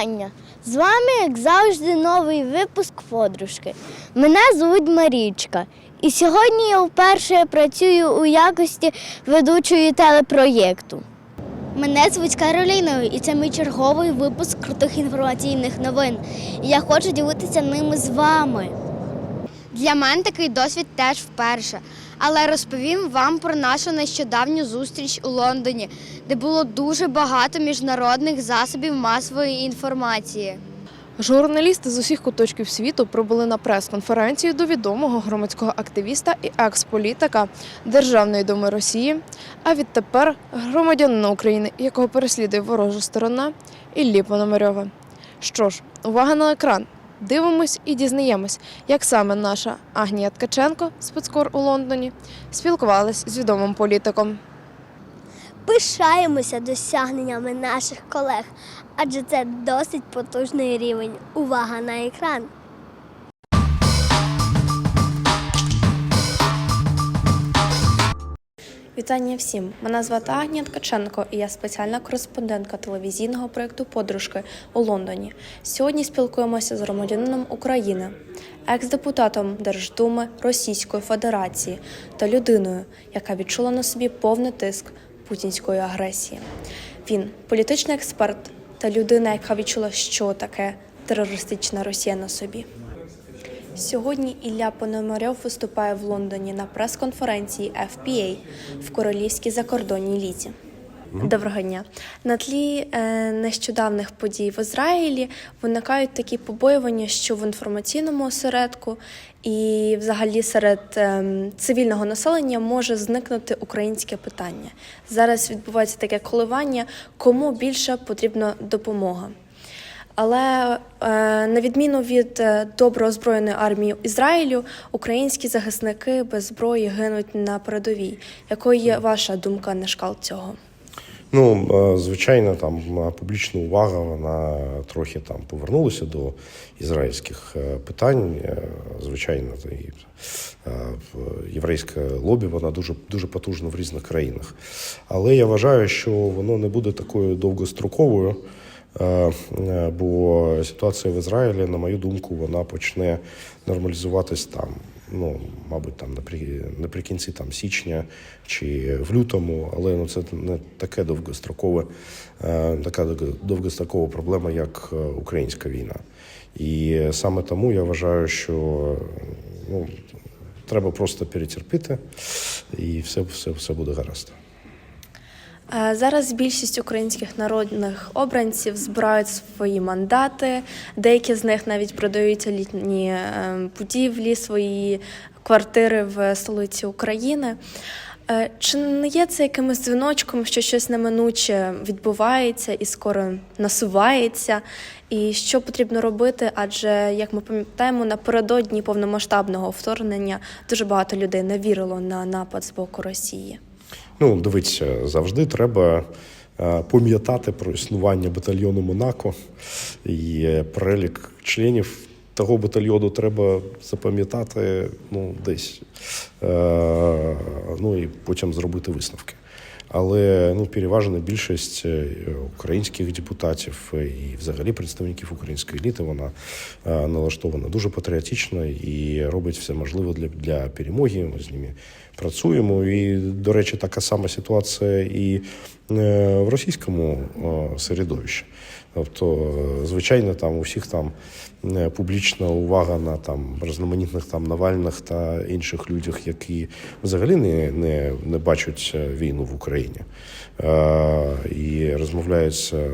вітання! З вами, як завжди, новий випуск подружки. Мене звуть Марічка. І сьогодні я вперше працюю у якості ведучої телепроєкту. Мене звуть Кароліною, і це мій черговий випуск крутих інформаційних новин. І я хочу ділитися ними з вами. Для мене такий досвід теж вперше. Але розповім вам про нашу нещодавню зустріч у Лондоні, де було дуже багато міжнародних засобів масової інформації. Журналісти з усіх куточків світу прибули на прес-конференцію до відомого громадського активіста і екс-політика Державної думи Росії, а відтепер громадянина України, якого переслідує ворожа сторона Іллі Пономарьова. Що ж, увага на екран. Дивимось і дізнаємось, як саме наша Агнія Ткаченко, спецкор у Лондоні, спілкувалась з відомим політиком. Пишаємося досягненнями наших колег, адже це досить потужний рівень. Увага на екран. Вітання всім! Мене звати Агнія Ткаченко, і я спеціальна кореспондентка телевізійного проєкту Подружки у Лондоні. Сьогодні спілкуємося з громадянином України, екс-депутатом Держдуми Російської Федерації та людиною, яка відчула на собі повний тиск путінської агресії. Він політичний експерт та людина, яка відчула, що таке терористична Росія на собі. Сьогодні Ілля Пономарьов виступає в Лондоні на прес-конференції FPA в Королівській закордонній лізі. Доброго дня. На тлі е, нещодавних подій в Ізраїлі виникають такі побоювання, що в інформаційному осередку і взагалі серед е, цивільного населення може зникнути українське питання. Зараз відбувається таке коливання, кому більше потрібна допомога. Але е, на відміну від е, добре озброєної армії Ізраїлю, українські захисники без зброї гинуть на передовій. Якою є ваша думка на шкал цього? Ну, е, звичайно, там публічна увага вона трохи там повернулася до ізраїльських питань. Звичайно, і єврейське лобі вона дуже дуже потужна в різних країнах. Але я вважаю, що воно не буде такою довгостроковою. Е, е, Бо ситуація в Ізраїлі, на мою думку, вона почне нормалізуватись там. Ну, мабуть, там наприкінці там січня чи в лютому, але ну це не таке довгострокове, е, така довгострокова проблема, як українська війна. І саме тому я вважаю, що ну, треба просто перетерпіти, і все, все, все буде гаразд. Е, Зараз більшість українських народних обранців збирають свої мандати. Деякі з них навіть продають літні е, будівлі, свої квартири в столиці України. Е, Чи не є це якимось дзвіночком, що щось неминуче відбувається і скоро насувається? І що потрібно робити? Адже, як ми пам'ятаємо, напередодні повномасштабного вторгнення дуже багато людей не вірило на напад з боку Росії. Ну, дивіться, завжди треба е, пам'ятати про існування батальйону Монако і перелік членів того батальйону треба запам'ятати ну, десь. Е, Ну і потім зробити висновки. Але ну, переважна більшість е, українських депутатів е, і взагалі представників української еліти вона е, налаштована дуже патріотично і робить все можливе для, для перемоги. Ми з ними працюємо. І, до речі, така сама ситуація і в російському е, середовищі. Тобто, е, звичайно, там у всіх там е, публічна увага на там різноманітних там Навальних та інших людях, які взагалі не, не, не бачать е, війну в Україні е, і розмовляють е,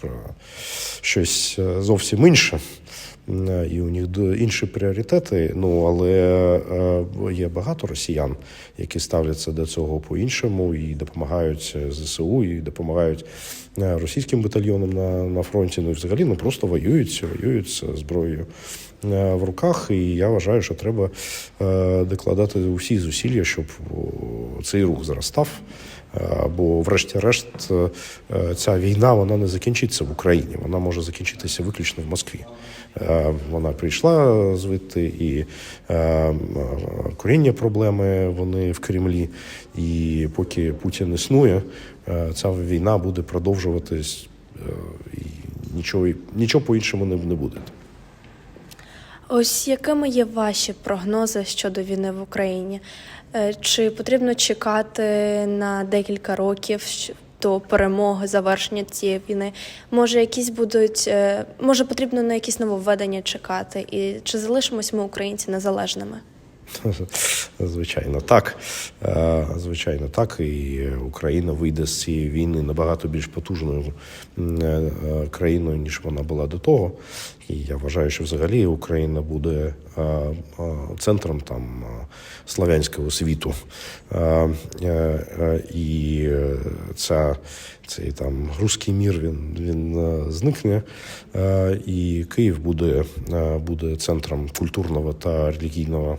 про, щось е, зовсім інше. Е, І у них інші пріоритети. Ну але е, є багато росіян, які ставляться до цього по-іншому і допомагають е, ЗСУ, і допомагають російським батальйонам на, на фронті. Ну і взагалі ну просто воюють, воюють з зброєю в руках. І я вважаю, що треба докладати усі зусилля, щоб цей рух зростав. Бо, врешті-решт, е, ця війна вона не закінчиться в Україні, вона може закінчитися виключно в Москві. Е, Вона прийшла звідти, і е, коріння проблеми вони в Кремлі. І поки Путін існує, ця війна буде продовжуватись. І нічого, нічого по-іншому не, не буде. Ось якими є ваші прогнози щодо війни в Україні? Е, Чи потрібно чекати на декілька років до перемоги, завершення цієї війни? Може, якісь будуть, е, може, потрібно на якісь нововведення чекати? І чи залишимось ми, українці, незалежними? Звичайно, так. Е, Звичайно, так. І Україна вийде з цієї війни набагато більш потужною е, країною, ніж вона була до того. І я вважаю, що взагалі Україна буде е, центром там славянського світу. І ця, цей там руський мір він, він зникне, і Київ буде, буде центром культурного та релігійного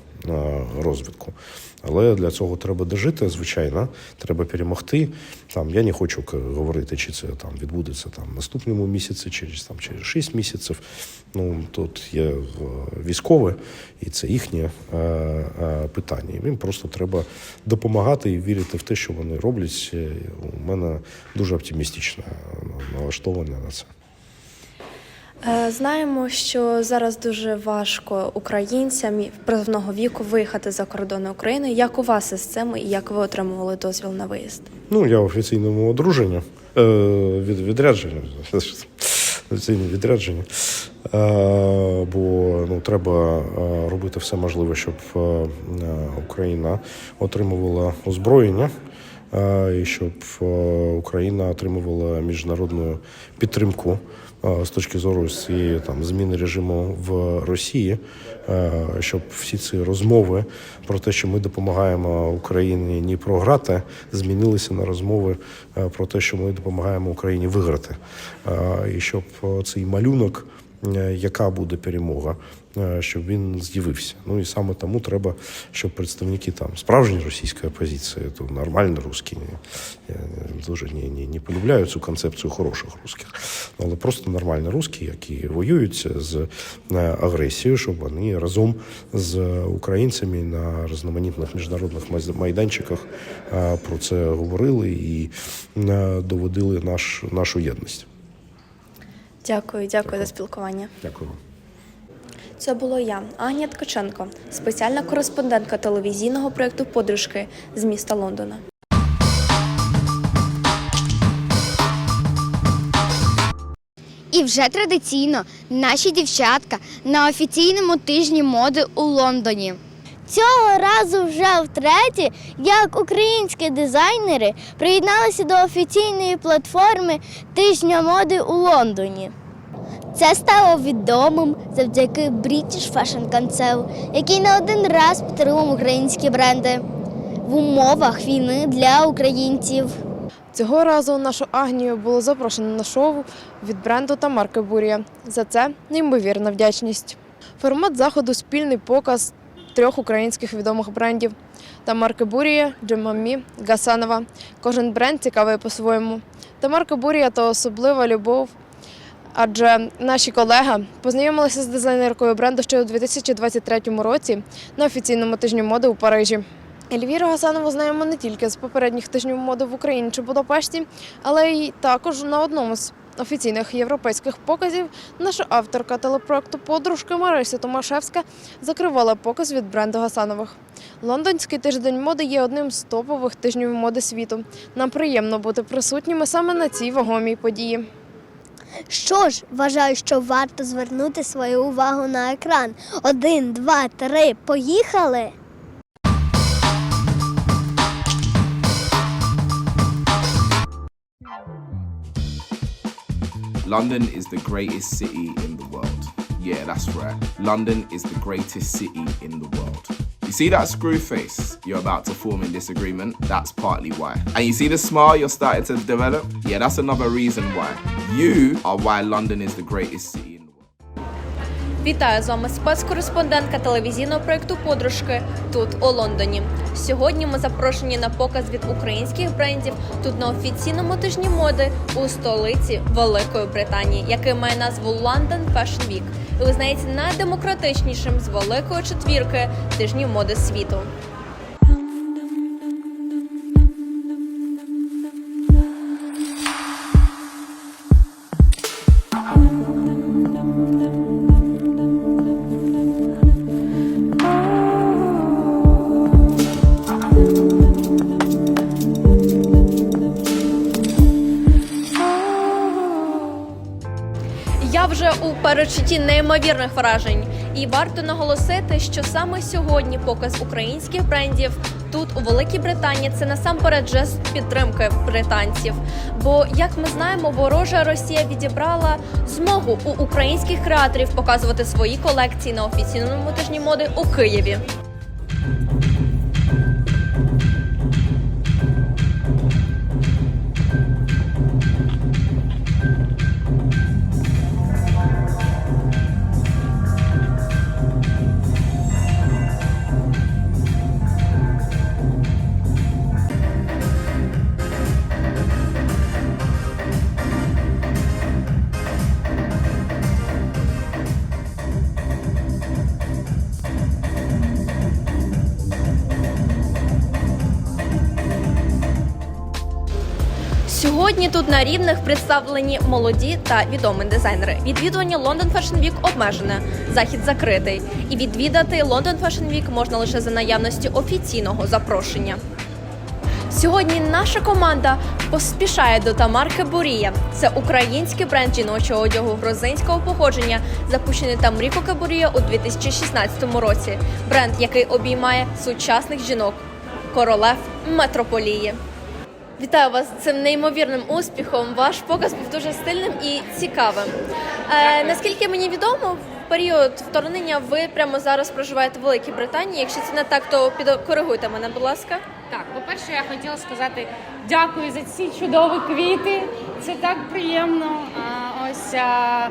розвитку. Але для цього треба дожити, звичайно, треба перемогти. Там я не хочу говорити, чи це там відбудеться там наступному місяці, через там через 6 місяців. Ну тут є е, військове, і це їхнє е, е, питання. І їм просто треба допомагати і вірити в те, що вони роблять. Е, У мене дуже оптимістичне налаштовання на це. Е, Знаємо, що зараз дуже важко українцям і призовного віку виїхати за кордони України. Як у вас із цим і як ви отримували дозвіл на виїзд? Ну, я в офіційному одруженні, е, від, відрядженні, офіційне відрядження. Е, бо ну, треба робити все можливе, щоб Україна отримувала озброєння. І щоб е, Україна отримувала міжнародну підтримку е, з точки зору цієї там зміни режиму в Росії, е, щоб всі ці розмови про те, що ми допомагаємо Україні не програти, змінилися на розмови про те, що ми допомагаємо Україні виграти, і щоб цей малюнок. Е, Яка буде перемога, е, щоб він з'явився? Ну і саме тому треба, щоб представники там справжньої російської опозиції, то нормальні русські, я дуже не, не, не полюбляю цю концепцію хороших русських, але просто нормальні русські, які воюють з е, агресією, щоб вони разом з українцями на різноманітних міжнародних майданчиках е, про це говорили і е, доводили наш, нашу єдність. Дякую, дякую за спілкування. Дякую. Це було я, Агнія Ткаченко, спеціальна кореспондентка телевізійного проєкту Подружки з міста Лондона. І вже традиційно наші дівчатка на офіційному тижні моди у Лондоні. Цього разу вже втретє, як українські дизайнери приєдналися до офіційної платформи тижня моди у Лондоні. Це стало відомим завдяки British Fashion Council, який не один раз підтримав українські бренди в умовах війни для українців. Цього разу нашу Агнію було запрошено на шоу від бренду та марки Бурія. За це неймовірна вдячність. Формат заходу спільний показ трьох українських відомих брендів та марки Бурія, Джемамі, Гасанова. Кожен бренд цікавий по-своєму. Та марка Бурія то особлива любов. Адже наші колеги познайомилися з дизайнеркою бренду ще у 2023 році на офіційному тижні моди у Парижі. Ельвіру Гасанову знаємо не тільки з попередніх тижнів моди в Україні чи Будапешті, але й також на одному з офіційних європейських показів наша авторка телепроекту Подружки Марися Томашевська закривала показ від бренду Гасанових. Лондонський тиждень моди є одним з топових тижнів моди світу. Нам приємно бути присутніми саме на цій вагомій події. Що ж, вважаю, що варто звернути свою увагу на екран. Один, два, три, поїхали. London is the greatest city in the world. Yeah, that's right. London is the greatest city in the world. You see that screw face you're about to form in disagreement? That's partly why. And you see the smile you're starting to develop? Yeah, that's another reason why. You are why London is the greatest city. Вітаю з вами спецкореспондентка телевізійного проєкту Подружки тут у Лондоні. Сьогодні ми запрошені на показ від українських брендів тут на офіційному тижні моди у столиці Великої Британії, який має назву London Fashion Week і визнається найдемократичнішим з великої четвірки тижнів моди світу. Я вже у перечутті неймовірних вражень, і варто наголосити, що саме сьогодні показ українських брендів тут у Великій Британії це насамперед жест підтримки британців. Бо, як ми знаємо, ворожа Росія відібрала змогу у українських креаторів показувати свої колекції на офіційному тижні моди у Києві. Сьогодні тут на рівних представлені молоді та відомі дизайнери. Відвідування London Fashion Week обмежене, захід закритий. І відвідати London Fashion Week можна лише за наявності офіційного запрошення. Сьогодні наша команда поспішає до Тамарки Бурія. Це український бренд жіночого одягу грузинського походження, запущений Тамріко Кабурія у 2016 році. Бренд, який обіймає сучасних жінок, королев метрополії. Вітаю вас з цим неймовірним успіхом. Ваш показ був дуже стильним і цікавим. Е, наскільки мені відомо, в період вторгнення ви прямо зараз проживаєте в Великій Британії. Якщо це не так, то підкоригуйте мене, будь ласка. Так, по-перше, я хотіла сказати дякую за ці чудові квіти. Це так приємно. А, Ось а,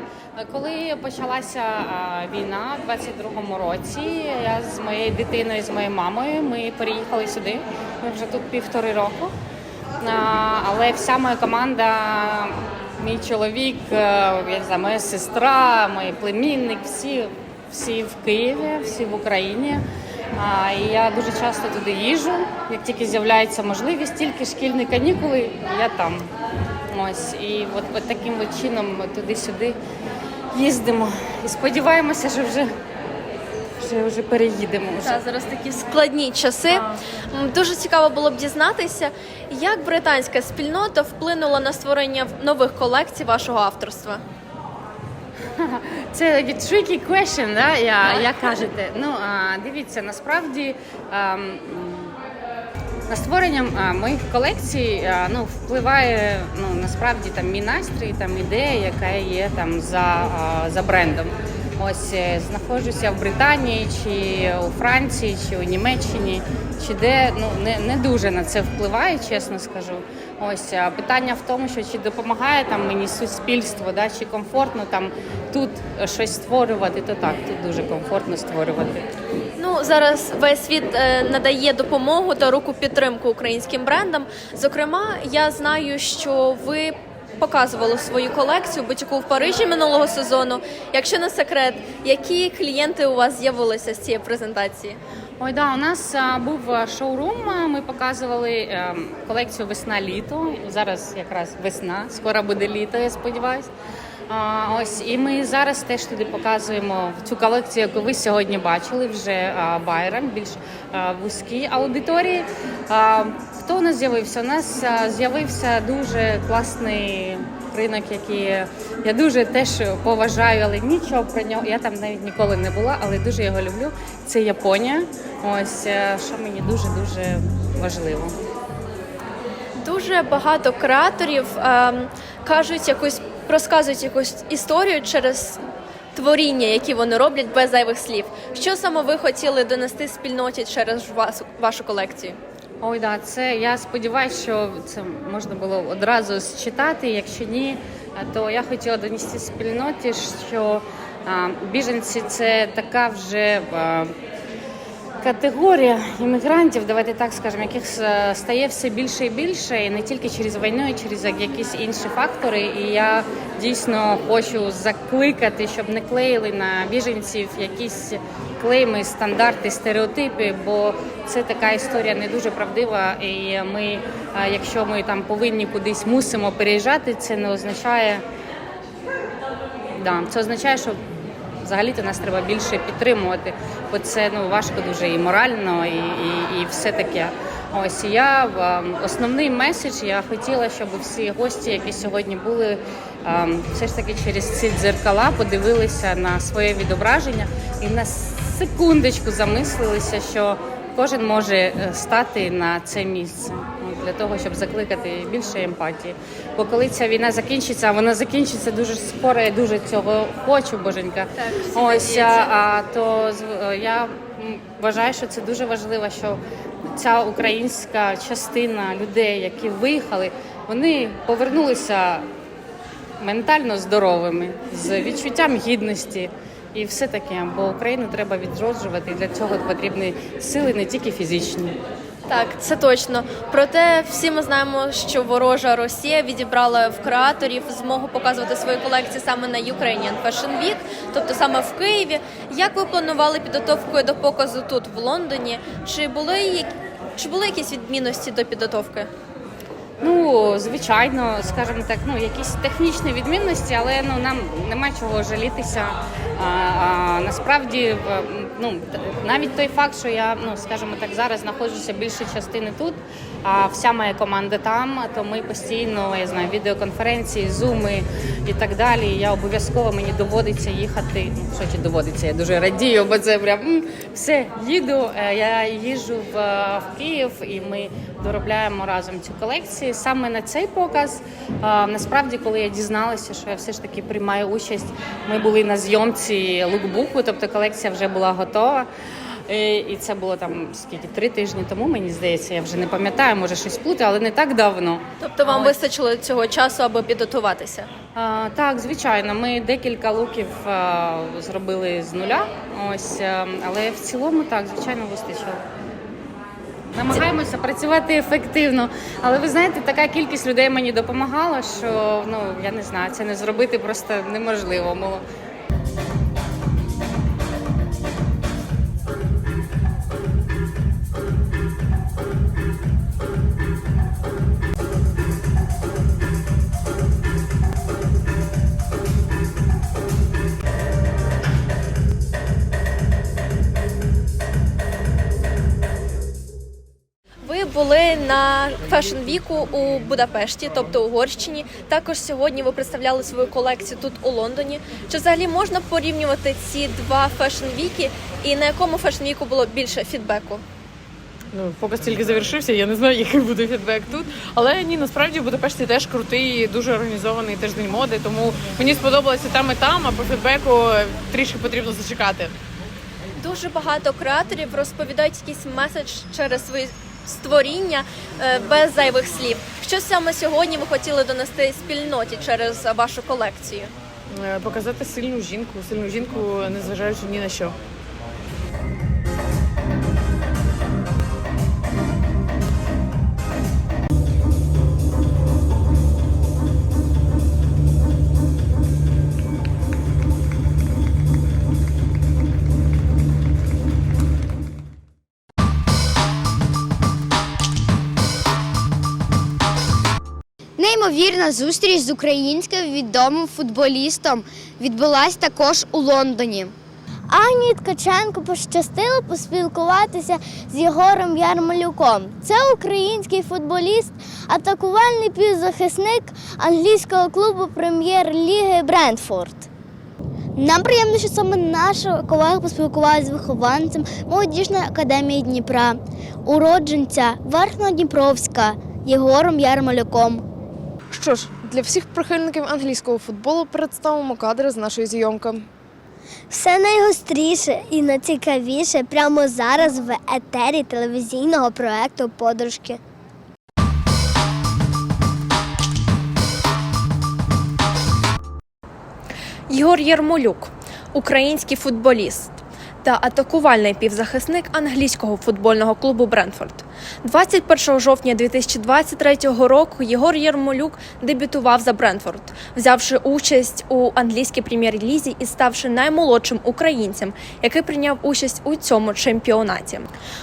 коли почалася а, війна в 22-му році, я з моєю дитиною, з моєю мамою, ми переїхали сюди. Ми вже тут півтори року. Але вся моя команда, мій чоловік, е, я знаю, моя сестра, мій племінник, всі, всі в Києві, всі в Україні. А, і я дуже часто туди їжджу. Як тільки з'являється можливість, тільки шкільні канікули, я там. Ось і от, от таким чином ми туди-сюди їздимо. І сподіваємося, що вже, вже, вже переїдемо. Вже. Та зараз такі складні часи. Дуже цікаво було б дізнатися, як британська спільнота вплинула на створення нових колекцій вашого авторства. Це такі tricky question, да? я, як кажете. Ну, а, дивіться, насправді а, на створення а, моїх колекцій а, ну, впливає ну, насправді там мій настрій, там ідея, яка є там за, а, за брендом. Ось е, знаходжуся в Британії, чи у Франції, чи у Німеччині, чи де ну не, не дуже на це впливає, чесно скажу. Ось питання в тому, що чи допомагає там мені суспільство, да, чи комфортно там тут щось створювати, то так, тут дуже комфортно створювати. Ну зараз весь світ е, надає допомогу та руку підтримку українським брендам. Зокрема, я знаю, що ви показували свою колекцію бутіку в Парижі минулого сезону. Якщо не секрет, які клієнти у вас з'явилися з цієї презентації? Ой, да, у нас а, був шоурум. Ми показували е, колекцію весна-літо. Зараз якраз весна, скоро буде літо, я сподіваюся. Ось і ми зараз теж туди показуємо цю колекцію, яку ви сьогодні бачили, вже а, байерам, більш вузькій аудиторії. Хто у нас з'явився? У нас з'явився дуже класний ринок, який я дуже теж поважаю, але нічого про нього. Я там навіть ніколи не була, але дуже його люблю. Це Японія. Ось е, що мені дуже дуже важливо. Дуже багато креаторів ем, кажуть якусь, розказують якусь історію через творіння, які вони роблять без зайвих слів. Що саме ви хотіли донести спільноті через вас, вашу колекцію? Ой, да, це я сподіваюся, що це можна було одразу считати. Якщо ні, то я хотіла донести спільноті, що а, біженці це така вже а, категорія іммігрантів, давайте так скажемо, яких е, стає все більше і більше, і не тільки через війну, і через якісь інші фактори. І я дійсно хочу закликати, щоб не клеїли на біженців якісь клейми, стандарти, стереотипи, бо це така історія не дуже правдива. І ми, е, якщо ми там повинні кудись мусимо переїжджати, це не означає. Да, це означає, що взагалі-то нас треба більше підтримувати, бо це ну важко дуже і морально, і, і, і все таке. Ось я основний меседж. Я хотіла, щоб всі гості, які сьогодні були, все ж таки через ці дзеркала подивилися на своє відображення і на секундочку замислилися, що кожен може е, стати на це місце для того, щоб закликати більше емпатії. Бо коли ця війна закінчиться, а вона закінчиться дуже скоро, я дуже цього хочу, боженька. Ось а, а, то е, я вважаю, що це дуже важливо, що ця українська частина людей, які виїхали, вони повернулися ментально здоровими, з відчуттям гідності. І все таке, бо Україну треба відроджувати. і Для цього потрібні сили не тільки фізичні. Так, це точно. Проте всі ми знаємо, що ворожа Росія відібрала в креаторів змогу показувати свої колекції саме на Ukrainian Fashion Week, тобто саме в Києві. Як ви планували підготовкою до показу тут, в Лондоні? Чи були чи були якісь відмінності до підготовки? Ну, звичайно, скажімо так, ну якісь технічні відмінності, але ну нам нема чого жалітися. А, а, насправді, ну навіть той факт, що я ну скажімо так, зараз знаходжуся більше частини тут, а вся моя команда там, то ми постійно я знаю відеоконференції, зуми і так далі. Я обов'язково мені доводиться їхати. Ну, що чи доводиться, я дуже радію, бо це прям все їду. Е, Я їжджу в, е, в Київ, і ми доробляємо разом цю колекцію. Саме на цей показ насправді, коли я дізналася, що я все ж таки приймаю участь, ми були на зйомці лукбуку, тобто колекція вже була готова. І і це було там скільки три тижні тому, мені здається, я вже не пам'ятаю, може щось плутаю, але не так давно. Тобто вам Ось. вистачило цього часу, аби підготуватися? А, так, звичайно, ми декілька луків а, зробили з нуля. Ось, а, але в цілому так, звичайно, вистачило. Намагаємося працювати ефективно, але ви знаєте, така кількість людей мені допомагала, що ну я не знаю, це не зробити просто неможливо було. На Fashion Week у Будапешті, тобто Угорщині. Також сьогодні ви представляли свою колекцію тут у Лондоні. Чи взагалі можна порівнювати ці два Fashion Week і на якому Fashion Week було більше фідбеку? Ну, показ тільки завершився, я не знаю, який буде фідбек тут. Але ні, насправді в Будапешті теж крутий, дуже організований тиждень моди, тому мені сподобалося там і там, а по фідбеку трішки потрібно зачекати. Дуже багато креаторів розповідають якийсь меседж через свої створіння е, без зайвих слів. Що саме сьогодні ви хотіли донести спільноті через вашу колекцію? Е, Показати сильну жінку, сильну жінку, незважаючи ні на що. Неймовірна зустріч з українським відомим футболістом відбулась також у Лондоні. Агнії Ткаченко пощастило поспілкуватися з Єгором Ярмолюком. Це український футболіст, атакувальний півзахисник англійського клубу прем'єр-ліги Брентфорд. Нам приємно, що саме наша колега поспілкувалася з вихованцем молодіжної академії Дніпра, уродженця Верхньодніпровська Єгором Ярмолюком. Що ж, для всіх прихильників англійського футболу представимо кадри з нашої зйомки. Все найгостріше і найцікавіше прямо зараз в етері телевізійного проекту Подружки. Ігор Єрмолюк, український футболіст та атакувальний півзахисник англійського футбольного клубу Брентфорд. 21 жовтня 2023 року Єгор Єрмолюк дебютував за Брентфорд, взявши участь у англійській прем'єр-лізі і ставши наймолодшим українцем, який прийняв участь у цьому чемпіонаті.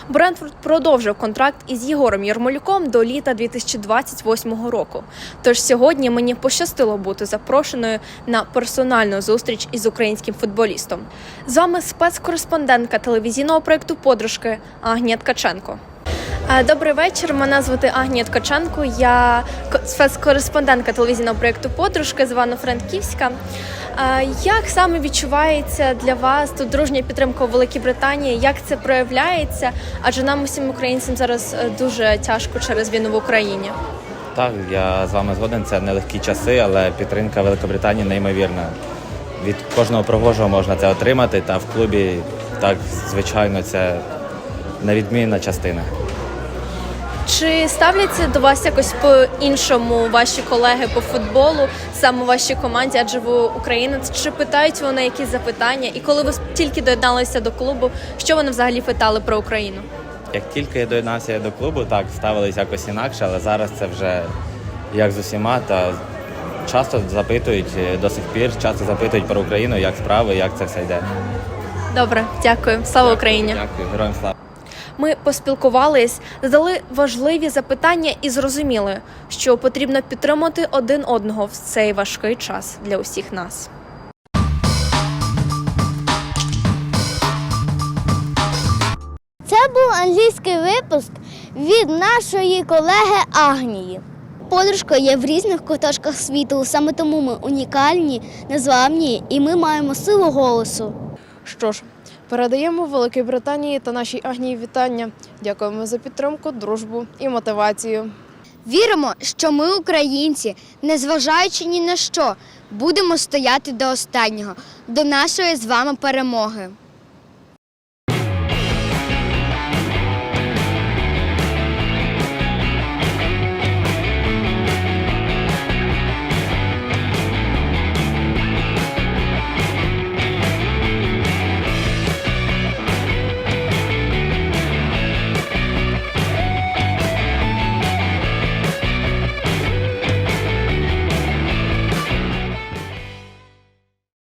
Брентфорд продовжив контракт із Єгором Єрмолюком до літа 2028 року. Тож сьогодні мені пощастило бути запрошеною на персональну зустріч із українським футболістом. З вами спецкореспондентка телевізійного проєкту Подружки Агнія Ткаченко. Е, Добрий вечір. Мене звати Агнія Ткаченко. Я спецкореспондентка телевізійного проєкту Подружки з Івано-Франківська. Е, Як саме відчувається для вас тут дружня підтримка у Великій Британії? Як це проявляється? Адже нам усім українцям зараз е, дуже тяжко через війну в Україні. Так, я з вами згоден. Це нелегкі часи, але підтримка Великобританії неймовірна. Від кожного прохожого можна це отримати, та в клубі так, звичайно, це невідмінна частина. Чи ставляться до вас якось по-іншому ваші колеги по футболу, саме у вашій команді, адже ви українець? Чи питають вони якісь запитання? І коли ви тільки доєдналися до клубу, що вони взагалі питали про Україну? Як тільки я доєднався до клубу, так ставились якось інакше, але зараз це вже як з усіма, та часто запитують е, до сих пір, часто запитують про Україну, як справи, як це все йде. Добре, дякую. Слава Україні! Дякую, героям слава. Ми поспілкувались, задали важливі запитання і зрозуміли, що потрібно підтримати один одного в цей важкий час для усіх нас. Це був англійський випуск від нашої колеги Агнії. Подружка є в різних куточках світу, саме тому ми унікальні, незламні, і ми маємо силу голосу. Що ж, передаємо Великій Британії та нашій Агнії вітання. Дякуємо за підтримку, дружбу і мотивацію. Віримо, що ми, українці, незважаючи ні на що, будемо стояти до останнього, до нашої з вами перемоги.